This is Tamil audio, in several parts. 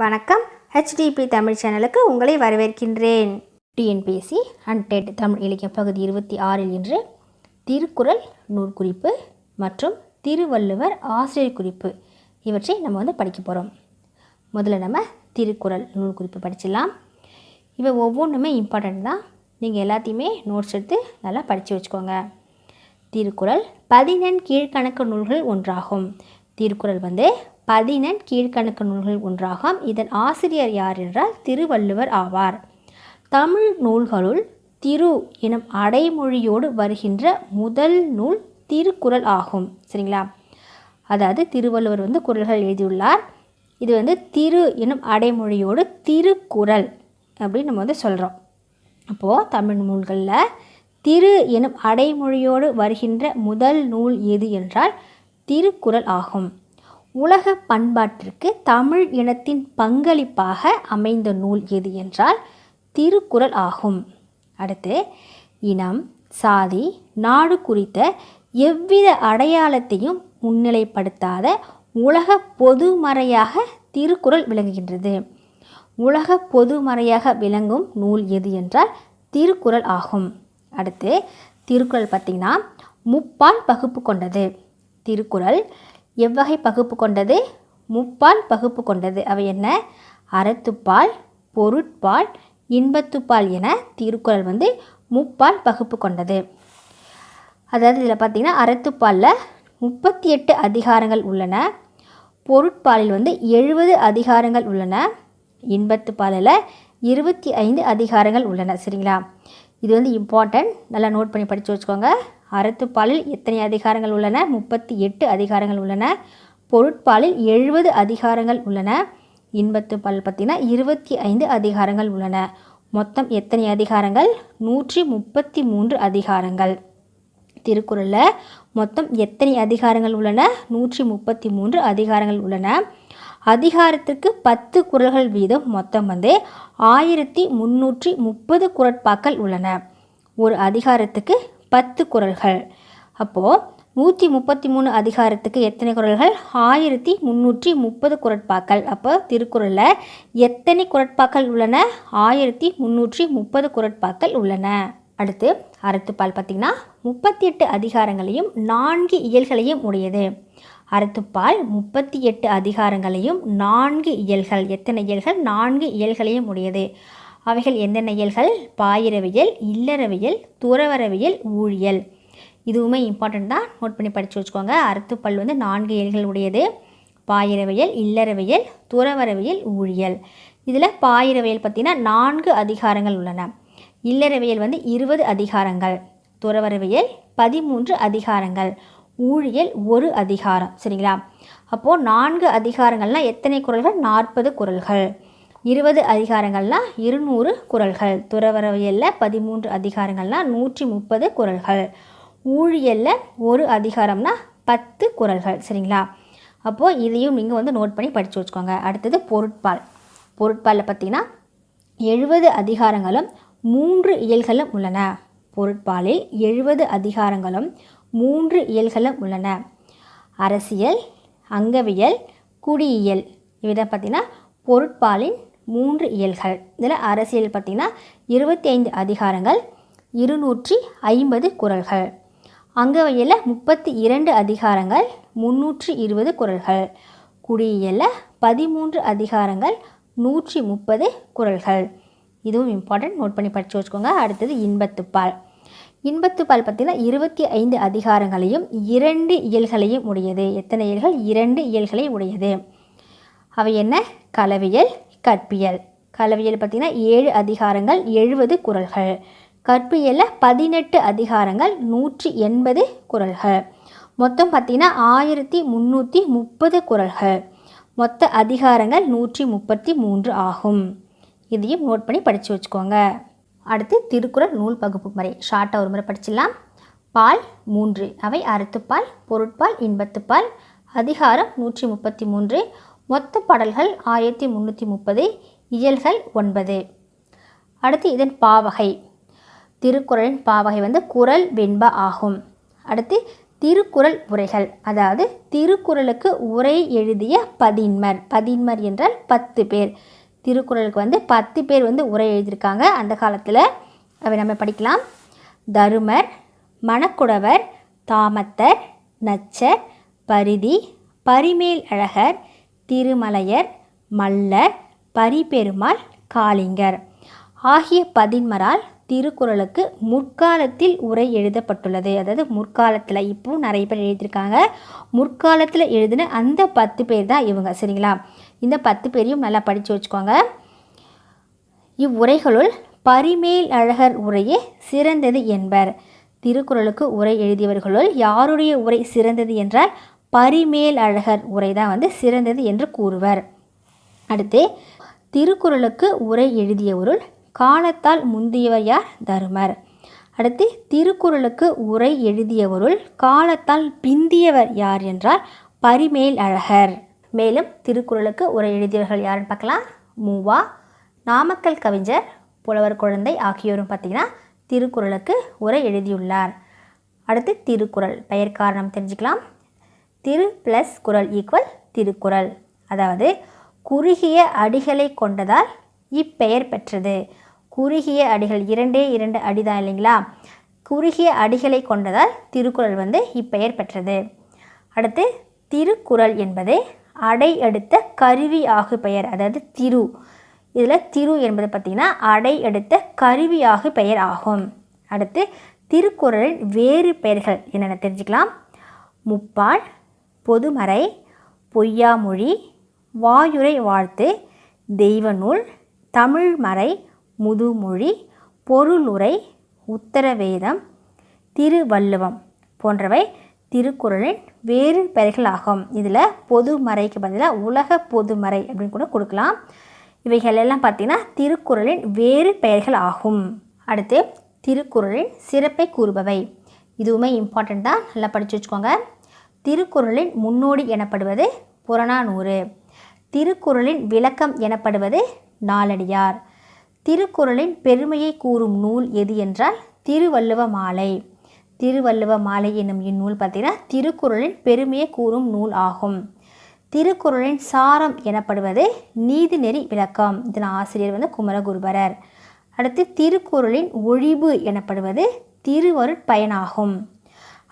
வணக்கம். ஹெச்டிபி தமிழ் சேனலுக்கு உங்களை வரவேற்கின்றேன். டிஎன்பிஎஸ்சி அண்ட் டெட் தமிழ் இலக்கிய பகுதி இருபத்தி ஆறில் இன்று திருக்குறள் நூற்குறிப்பு மற்றும் திருவள்ளுவர் ஆசிரியர் குறிப்பு இவற்றை நம்ம வந்து படிக்க போகிறோம் முதல்ல நம்ம திருக்குறள் நூற்குறிப்பு படிச்சிடலாம். இவை ஒவ்வொன்றுமே இம்பார்ட்டண்ட் தான். நீங்கள் எல்லாத்தையுமே நோட்ஸ் எடுத்து நல்லா படித்து வச்சுக்கோங்க. திருக்குறள் பதினெண் கீழ்கணக்கு நூல்கள் ஒன்றாகும். திருக்குறள் வந்து பதினெண் கீழ்கணக்கு நூல்கள் ஒன்றாகும். இதன் ஆசிரியர் யார் என்றால் திருவள்ளுவர் ஆவார். தமிழ் நூல்களுள் திரு எனும் அடைமொழியோடு வருகின்ற முதல் நூல் திருக்குறள் ஆகும். சரிங்களா? அதாவது திருவள்ளுவர் வந்து குறள்கள் எழுதியுள்ளார். இது வந்து திரு எனும் அடைமொழியோடு திருக்குறள் அப்படின்னு நம்ம வந்து சொல்கிறோம் அப்போது தமிழ் நூல்களில் திரு எனும் அடைமொழியோடு வருகின்ற முதல் நூல் எது என்றால் திருக்குறள் ஆகும். உலக பண்பாட்டிற்கு தமிழ் இனத்தின் பங்களிப்பாக அமைந்த நூல் எது என்றால் திருக்குறள் ஆகும். அடுத்து இனம் சாதி நாடு குறித்த எவ்வித அடையாளத்தையும் முன்னிலைப்படுத்தாத உலக பொதுமறையாக திருக்குறள் விளங்குகின்றது. உலக பொதுமறையாக விளங்கும் நூல் எது என்றால் திருக்குறள் ஆகும். அடுத்து திருக்குறள் பார்த்திங்கன்னா முப்பால் பகுப்பு கொண்டது. திருக்குறள் எவ்வகை பகுப்பு கொண்டது? முப்பால் பகுப்பு கொண்டது. அவை என்ன? அறத்துப்பால் பொருட்பால் இன்பத்துப்பால் என திருக்குறள் வந்து முப்பால் பகுப்பு கொண்டது. அதாவது இதில் பார்த்திங்கன்னா அறத்துப்பாலில் முப்பத்தி எட்டு அதிகாரங்கள் உள்ளன. பொருட்பாலில் வந்து எழுபது அதிகாரங்கள் உள்ளன. இன்பத்து பாலில் இருபத்தி ஐந்து அதிகாரங்கள் உள்ளன. சரிங்களா? இது வந்து இம்பார்ட்டன்ட் நல்லா நோட் பண்ணி படித்து வச்சுக்கோங்க. அறத்துப்பாலில் எத்தனை அதிகாரங்கள் உள்ளன? முப்பத்தி எட்டு அதிகாரங்கள் உள்ளன. பொருட்பாலில் எழுபது அதிகாரங்கள் உள்ளன. இன்பத்து பால் பார்த்திங்கன்னா இருபத்தி ஐந்து அதிகாரங்கள் உள்ளன. மொத்தம் எத்தனை அதிகாரங்கள்? நூற்றி முப்பத்தி மூன்று அதிகாரங்கள். திருக்குறளில் மொத்தம் எத்தனை அதிகாரங்கள் உள்ளன? நூற்றி முப்பத்தி மூன்று அதிகாரங்கள் உள்ளன. அதிகாரத்திற்கு பத்து குரல்கள் வீதம் மொத்தம் வந்து ஆயிரத்தி முந்நூற்றி முப்பது குரட்பாக்கள் உள்ளன. ஒரு அதிகாரத்துக்கு பத்து குரல்கள். அப்போது நூற்றி முப்பத்தி மூணு அதிகாரத்துக்கு எத்தனை குரல்கள்? ஆயிரத்தி முந்நூற்றி முப்பது குரட்பாக்கள். அப்போ திருக்குறளில் எத்தனை குரட்பாக்கள் உள்ளன? ஆயிரத்தி முந்நூற்றி முப்பது குரட்பாக்கள் உள்ளன. அடுத்து அறத்துப்பால் பார்த்திங்கன்னா முப்பத்தி எட்டு அதிகாரங்களையும் நான்கு இயல்களையும் உடையது. அறத்துப்பால் முப்பத்தி எட்டு அதிகாரங்களையும் நான்கு இயல்கள். எத்தனை இயல்கள்? நான்கு இயல்களையும் உடையது. அவைகள் என்னென்ன இயல்கள்? பாயிரவியல் இல்லறவியல் துறவரவியல் ஊழியல். இதுவுமே இம்பார்ட்டண்ட் தான். நோட் பண்ணி படித்து வச்சுக்கோங்க. அறுத்துப்பல் வந்து நான்கு இயல்கள் உடையது பாயிரவியல் இல்லறவியல் துறவரவியல் ஊழியல். இதில் பாயிரவியல் பார்த்திங்கன்னா நான்கு அதிகாரங்கள் உள்ளன. இல்லறவியல் வந்து இருபது அதிகாரங்கள். துறவரவியல் பதிமூன்று அதிகாரங்கள். ஊழியல் ஒரு அதிகாரம். சரிங்களா? அப்போது நான்கு அதிகாரங்கள்னால் எத்தனை குரல்கள் நாற்பது குரல்கள் இருபது அதிகாரங்கள்னால் இருநூறு குரல்கள். துறவரவியலில் பதிமூன்று அதிகாரங்கள்னால் நூற்றி முப்பது குரல்கள். ஊழியலில் ஒரு அதிகாரம்னா பத்து குரல்கள். சரிங்களா? அப்போது இதையும் நீங்கள் வந்து நோட் பண்ணி படித்து வச்சுக்கோங்க. அடுத்தது பொருட்பால். பொருட்பாலில் பார்த்திங்கன்னா எழுபது அதிகாரங்களும் மூன்று இயல்களும் உள்ளன. பொருட்பாலில் எழுபது அதிகாரங்களும் மூன்று இயல்களும் உள்ளன. அரசியல் அங்கவியல் குடியியல். இதை பார்த்திங்கன்னா பொருட்பாலின் மூன்று இயல்கள். இதில் அரசியல் பார்த்திங்கன்னா இருபத்தி ஐந்து அதிகாரங்கள் இருநூற்றி ஐம்பது குரல்கள். அங்கவையில் முப்பத்தி இரண்டு அதிகாரங்கள் முன்னூற்றி இருபது குரல்கள். குடியியலில் பதிமூன்று அதிகாரங்கள் நூற்றி முப்பது குரல்கள். இதுவும் இம்பார்ட்டன்ட் நோட் பண்ணி படித்து வச்சுக்கோங்க. அடுத்தது இன்பத்துப்பால் இன்பத்துப்பால் பார்த்திங்கன்னா இருபத்தி ஐந்து அதிகாரங்களையும் இரண்டு இயல்களையும் உடையது. எத்தனை இயல்கள்? இரண்டு இயல்களை உடையது. அவை என்ன? கலவியல் கற்பியல். கலவியல் பார்த்திங்கன்னா ஏழு அதிகாரங்கள் எழுபது குரல்கள். கற்பியலில் பதினெட்டு அதிகாரங்கள் நூற்றி எண்பது குரல்கள். மொத்தம் பார்த்திங்கன்னா ஆயிரத்தி முந்நூற்றி முப்பது குரல்கள். மொத்த அதிகாரங்கள் நூற்றி முப்பத்தி மூன்று ஆகும். இதையும் நோட் பண்ணி படித்து வச்சுக்கோங்க. அடுத்து திருக்குறள் நூல் பகுப்பு முறை. ஷார்ட்டாக ஒரு முறை படிச்சிடலாம். பால் மூன்று. அவை அறுத்துப்பால் பொருட்பால் இன்பத்துப்பால். அதிகாரம் நூற்றி முப்பத்தி மூன்று. மொத்த பாடல்கள் ஆயிரத்தி முந்நூற்றி முப்பது இயல்கள் ஒன்பது. அடுத்து இதன் பாவகை. திருக்குறளின் பாவகை வந்து குரல் வெண்பா ஆகும். அடுத்து திருக்குறள் உரைகள் அதாவது திருக்குறளுக்கு உரை எழுதிய பதின்மர். பதின்மர் என்றால் பத்து பேர். திருக்குறளுக்கு வந்து பத்து பேர் வந்து உரை எழுதியிருக்காங்க. அந்த காலத்தில் அவை நம்ம படிக்கலாம். தருமர் மணக்குடவர் தாமத்தர் நச்சர் பரிதி பரிமேல் அழகர் திருமலையர் மல்லர் பரிபெருமாள் காளிங்கர். ஆகிய பதின்மரால் திருக்குறளுக்கு முற்காலத்தில் உரை எழுதப்பட்டுள்ளது. அதாவது முற்காலத்தில் இப்போவும் நிறைய பேர் எழுதியிருக்காங்க. முற்காலத்தில் எழுதின அந்த பத்து பேர் தான் இவங்க. சரிங்களா? இந்த பத்து பேரையும் நல்லா படித்து வச்சுக்கோங்க. இவ்வுரைகளுள் பரிமேல் அழகர் உரையே சிறந்தது என்பர். திருக்குறளுக்கு உரை எழுதியவர்களுள் யாருடைய உரை சிறந்தது என்றால் பரிமேல் அழகர் உரை தான் வந்து சிறந்தது என்று கூறுவர். அடுத்து திருக்குறளுக்கு உரை எழுதியவருள் காலத்தால் முந்தியவர் யார்? தருமர். அடுத்து திருக்குறளுக்கு உரை எழுதியவருள் காலத்தால் பிந்தியவர் யார் என்றால் பரிமேல் அழகர் மேலும் திருக்குறளுக்கு உரை எழுதியவர்கள் யாருன்னு பார்க்கலாம். மூவா நாமக்கல் கவிஞர் புலவர் குழந்தை ஆகியோரும் பார்த்திங்கன்னா திருக்குறளுக்கு உரை எழுதியுள்ளார். அடுத்து திருக்குறள் பெயர் காரணம் தெரிஞ்சுக்கலாம். திரு ப்ளஸ் குறள் ஈக்குவல் திருக்குறள். அதாவது குறுகிய அடிகளை கொண்டதால் இப்பெயர் பெற்றது. குறுகிய அடிகள் இரண்டே இரண்டு அடிதான் இல்லைங்களா? குறுகிய அடிகளை கொண்டதால் திருக்குறள் வந்து இப்பெயர் பெற்றது. அடுத்து திருக்குறள் என்பது அடை எடுத்த கருவி ஆகு பெயர் அதாவது திரு. இதில் திரு என்பது பார்த்திங்கன்னா அடை எடுத்த கருவியாகு பெயர் ஆகும். அடுத்து திருக்குறளின் வேறு பெயர்கள் என்னென்ன தெரிஞ்சுக்கலாம். முப்பால் பொதுமறை பொய்யாமொழி வாயுரை வாழ்த்து தெய்வநூல் தமிழ்மறை முதுமொழி பொருளுரை உத்தரவேதம் திருவள்ளுவம் போன்றவை திருக்குறளின் வேறு பெயர்களாகும். இதில் பொதுமறைக்கு பதிலாக உலக பொதுமறை அப்படின்னு கூட கொடுக்கலாம். இவைகள் எல்லாம் பார்த்திங்கன்னா திருக்குறளின் வேறு பெயர்கள் ஆகும். அடுத்து திருக்குறளின் சிறப்பை கூறுபவை. இதுவுமே இம்பார்ட்டண்ட் தான். நல்லா படித்து வச்சுக்கோங்க. திருக்குறளின் முன்னோடி எனப்படுவது புறநானூறு. திருக்குறளின் விளக்கம் எனப்படுவது நாலடியார். திருக்குறளின் பெருமையை கூறும் நூல் எது என்றால் திருவள்ளுவ மாலை. திருவள்ளுவ மாலை என்னும் இந்நூல் பார்த்திங்கன்னா திருக்குறளின் பெருமையை கூறும் நூல் ஆகும். திருக்குறளின் சாரம் எனப்படுவது நீதிநெறி விளக்கம். இதன் ஆசிரியர் வந்து குமரகுருபரர். அடுத்து திருக்குறளின் ஒழிவு எனப்படுவது திருவருட்பயனாகும்.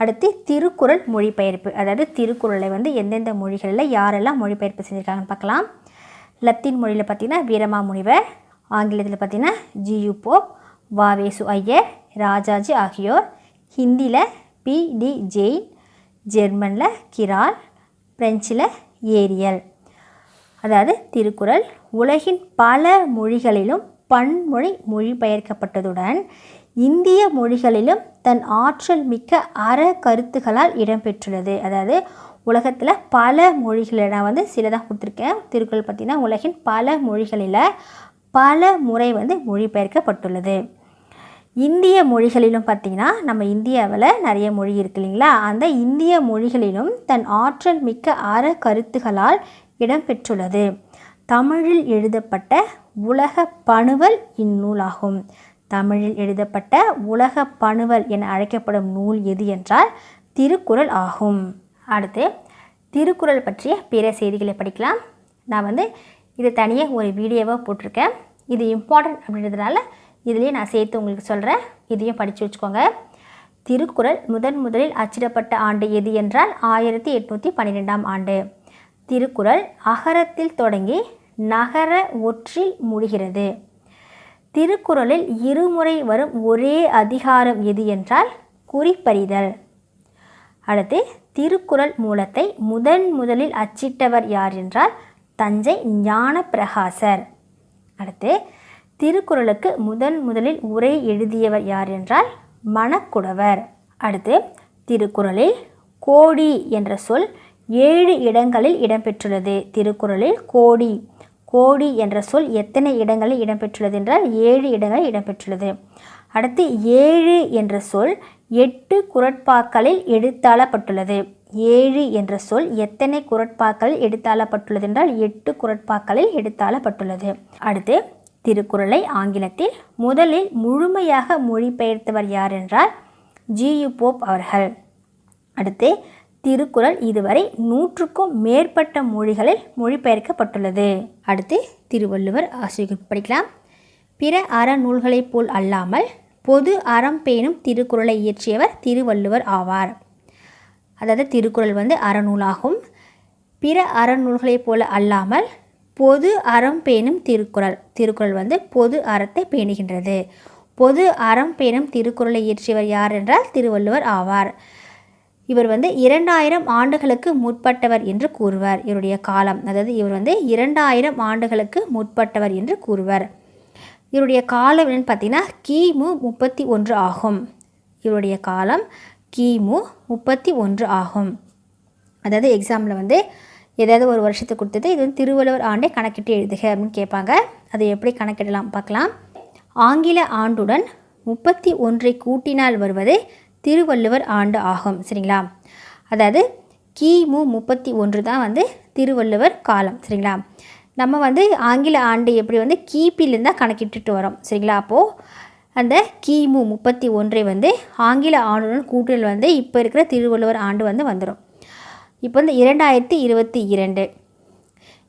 அடுத்து திருக்குறள் மொழிபெயர்ப்பு. அதாவது திருக்குறளை வந்து எந்தெந்த மொழிகளில் யாரெல்லாம் மொழிபெயர்ப்பு செஞ்சுருக்காங்கன்னு பார்க்கலாம். லத்தீன் மொழியில் பார்த்திங்கன்னா வீரமாமுனிவர் ஆங்கிலத்தில் பார்த்திங்கன்னா G U Pope Vavesu Aiyar ஆகியோர் ஹிந்தியில் பி டி ஜெயின் ஜெர்மனில் கிரால் பிரெஞ்சில் ஏரியல். அதாவது திருக்குறள் உலகின் பல மொழிகளிலும் பன்மொழி மொழிபெயர்க்கப்பட்டதுடன் இந்திய மொழிகளிலும் தன் ஆற்றல் மிக்க அற கருத்துகளால் இடம்பெற்றுள்ளது. அதாவது உலகத்தில் பல மொழிகளில் நான் வந்து சிலதாக கொடுத்துருக்கேன். திருக்குறள் பார்த்திங்கன்னா உலகின் பல மொழிகளில் பல முறை வந்து மொழிபெயர்க்கப்பட்டுள்ளது. இந்திய மொழிகளிலும் பார்த்திங்கன்னா நம்ம இந்தியாவில் நிறைய மொழி இருக்கு இல்லைங்களா? அந்த இந்திய மொழிகளிலும் தன் ஆற்றல் மிக்க அற கருத்துகளால் இடம்பெற்றுள்ளது. தமிழில் எழுதப்பட்ட உலக பணுவல் இந்நூலாகும். தமிழில் எழுதப்பட்ட உலக பணுவல் என அழைக்கப்படும் நூல் எது என்றால் திருக்குறள் ஆகும். அடுத்து திருக்குறள் பற்றிய பிற செய்திகளை படிக்கலாம். நான் வந்து இது தனியாக ஒரு வீடியோவாக போட்டிருக்கேன். இது இம்பார்ட்டன்ட் அப்படின்றதுனால இதுலேயே நான் சேர்த்து உங்களுக்கு சொல்கிறேன் இதையும் படித்து வச்சுக்கோங்க. திருக்குறள் முதன் முதலில் அச்சிடப்பட்ட ஆண்டு எது என்றால் ஆயிரத்தி எட்நூற்றி பன்னிரெண்டாம் ஆண்டு. திருக்குறள் அகரத்தில் தொடங்கி நகர ஒற்றில் முடிகிறது. திருக்குறளில் இருமுறை வரும் ஒரே அதிகாரம் எது என்றால் குறிப்பறிதல். அடுத்து திருக்குறள் மூலத்தை முதன் முதலில் அச்சிட்டவர் யார் என்றால் தஞ்சை ஞானப்பிரகாசர். அடுத்து திருக்குறளுக்கு முதன் முதலில் உரை எழுதியவர் யார் என்றால் மணக்குடவர். அடுத்து திருக்குறளில் கோடி என்ற சொல் ஏழு இடங்களில் இடம்பெற்றுள்ளது. திருக்குறளில் கோடி கோடி என்ற சொல் எத்தனை இடங்களில் இடம்பெற்றுள்ளது என்றால் ஏழு இடங்களில் இடம்பெற்றுள்ளது. அடுத்து ஏழு என்ற சொல் எட்டு குரட்பாக்களில் எடுத்தாளப்பட்டுள்ளது. ஏழு என்ற சொல் எத்தனை குரட்பாக்களில் எடுத்தாளப்பட்டுள்ளது என்றால் எட்டு குரட்பாக்களில் எடுத்தாளப்பட்டுள்ளது. அடுத்து திருக்குறளை ஆங்கிலத்தில் முதலில் முழுமையாக மொழிபெயர்த்தவர் யார் என்றால் ஜியு போப் அவர்கள். அடுத்து திருக்குறள் இதுவரை நூற்றுக்கும் மேற்பட்ட மொழிகளில் மொழிபெயர்க்கப்பட்டுள்ளது. அடுத்து திருவள்ளுவர் ஆசிரியர் படிக்கலாம். பிற அறநூல்களைப் போல் அல்லாமல் பொது அறம் பேணும் திருக்குறளை இயற்றியவர் திருவள்ளுவர் ஆவார். அதாவது திருக்குறள் வந்து அறநூலாகும் பிற அறநூல்களைப் போல அல்லாமல் பொது அறம் பேணும் திருக்குறள். திருக்குறள் வந்து பொது அறத்தை பேணுகின்றது. பொது அறம் பேணும் திருக்குறளை இயற்றியவர் யார் என்றால் திருவள்ளுவர் ஆவார். இவர் வந்து இரண்டாயிரம் ஆண்டுகளுக்கு முற்பட்டவர் என்று கூறுவர். இவருடைய காலம் அதாவது இவர் வந்து இரண்டாயிரம் ஆண்டுகளுக்கு முற்பட்டவர் என்று கூறுவர். இவருடைய காலம் என்னன்னு பார்த்தீங்கன்னா கிமு முப்பத்தி ஒன்று ஆகும். இவருடைய காலம் கிமு முப்பத்தி ஒன்று ஆகும். அதாவது எக்ஸாமில் வந்து ஏதாவது ஒரு வருஷத்தை கொடுத்தது இது வந்து திருவள்ளுவர் ஆண்டை கணக்கிட்டு எழுதுக அப்படின்னு கேட்பாங்க. அதை எப்படி கணக்கிடலாம் பார்க்கலாம். ஆங்கில ஆண்டுடன் முப்பத்தி ஒன்றை கூட்டினால் வருவது திருவள்ளுவர் ஆண்டு ஆகும் சரிங்களா? அதாவது கிமு முப்பத்தி ஒன்று தான் வந்து திருவள்ளுவர் காலம் சரிங்களா? நம்ம வந்து ஆங்கில ஆண்டு எப்படி வந்து கிபிலேருந்து தான் கணக்கிட்டுட்டு வரோம் சரிங்களா? அப்போது அந்த கிமு முப்பத்தி ஒன்றை வந்து ஆங்கில ஆண்டுடன் கூட்டல் வந்து இப்போ இருக்கிற திருவள்ளுவர் ஆண்டு வந்து வந்துடும் இப்போ வந்து இரண்டாயிரத்தி இருபத்தி இரண்டு.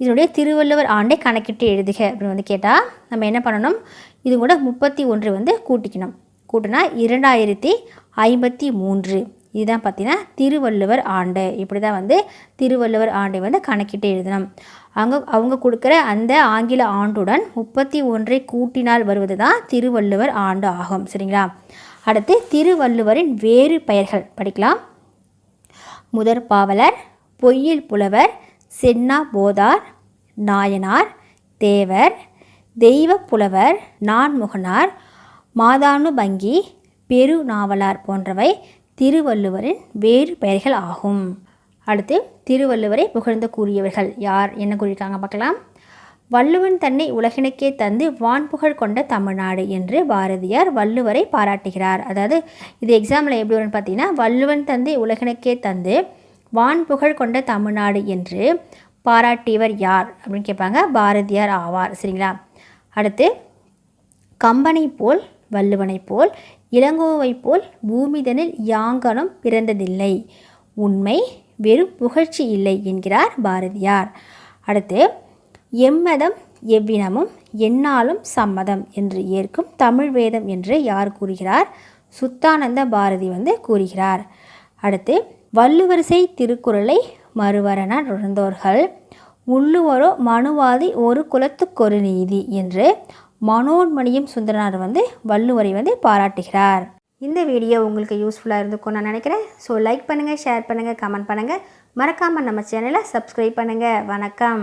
இதனுடைய திருவள்ளுவர் ஆண்டை கணக்கிட்டு எழுதுக அப்படின்னு வந்து கேட்டால் நம்ம என்ன பண்ணணும்? இது கூட முப்பத்தி ஒன்று வந்து கூட்டிக்கணும். கூட்டினா இரண்டாயிரத்தி ஐம்பத்தி மூன்று. இதுதான் பார்த்தீங்கன்னா திருவள்ளுவர் ஆண்டு. இப்படி தான் வந்து திருவள்ளுவர் ஆண்டை வந்து கணக்கிட்டு எழுதணும். அவங்க அவங்க கொடுக்குற அந்த ஆங்கில ஆண்டுடன் முப்பத்தி ஒன்றை கூட்டினால் வருவது தான் திருவள்ளுவர் ஆண்டு ஆகும். சரிங்களா? அடுத்து திருவள்ளுவரின் வேறு பெயர்கள் படிக்கலாம். முதற் பாவலர் பொய்யில் புலவர் சென்னா போதார் நாயனார் தேவர் தெய்வ புலவர் நான்முகனார் மாதானுபங்கி பெரு நாவலார் போன்றவை திருவள்ளுவரின் வேறு பெயர்கள் ஆகும். அடுத்து திருவள்ளுவரை புகழ்ந்து கூறியவர்கள் யார்? என்ன கூறியிருக்காங்க பார்க்கலாம். வள்ளுவன் தன்னை உலகினுக்கே தந்து வான்புகழ் கொண்ட தமிழ்நாடு என்று பாரதியார் வள்ளுவரை பாராட்டுகிறார். அதாவது இது எக்ஸாமில் எப்படி வரும்னு பார்த்தீங்கன்னா வள்ளுவன் தந்தை உலகினுக்கே தந்து வான்புகழ் கொண்ட தமிழ்நாடு என்று பாராட்டியவர் யார் அப்படின்னு கேட்பாங்க பாரதியார் ஆவார். சரிங்களா? அடுத்து கம்பனை போல் வள்ளுவனைப் போல் இளங்கோவைப் போல் பூமிதனில் யாங்கனம் பிறந்ததில்லை. உண்மை வெறும் புகழ்ச்சி இல்லை என்கிறார் பாரதியார். அடுத்து எம்மதம் எவ்வினமும் எந்நாளும் சம்மதம் என்று ஏற்கும் தமிழ் வேதம் என்று யார் கூறுகிறார்? சுத்தானந்த பாரதி வந்து கூறுகிறார். அடுத்து வள்ளுவரிசை திருக்குறளை மறுவரண நுழந்தோர்கள் உள்ளுவரோ மனுவாதி ஒரு குலத்துக்கொரு நீதி என்று மனோன்மணியும் சுந்தரனார் வந்து வள்ளுவரை வந்து பாராட்டுகிறார். இந்த வீடியோ உங்களுக்கு யூஸ்ஃபுல்லாக இருந்துக்கும் நான் நினைக்கிறேன். ஸோ லைக் பண்ணுங்கள் ஷேர் பண்ணுங்கள் கமெண்ட் பண்ணுங்கள் மறக்காமல் நம்ம சேனலை சப்ஸ்கிரைப் பண்ணுங்கள் வணக்கம்.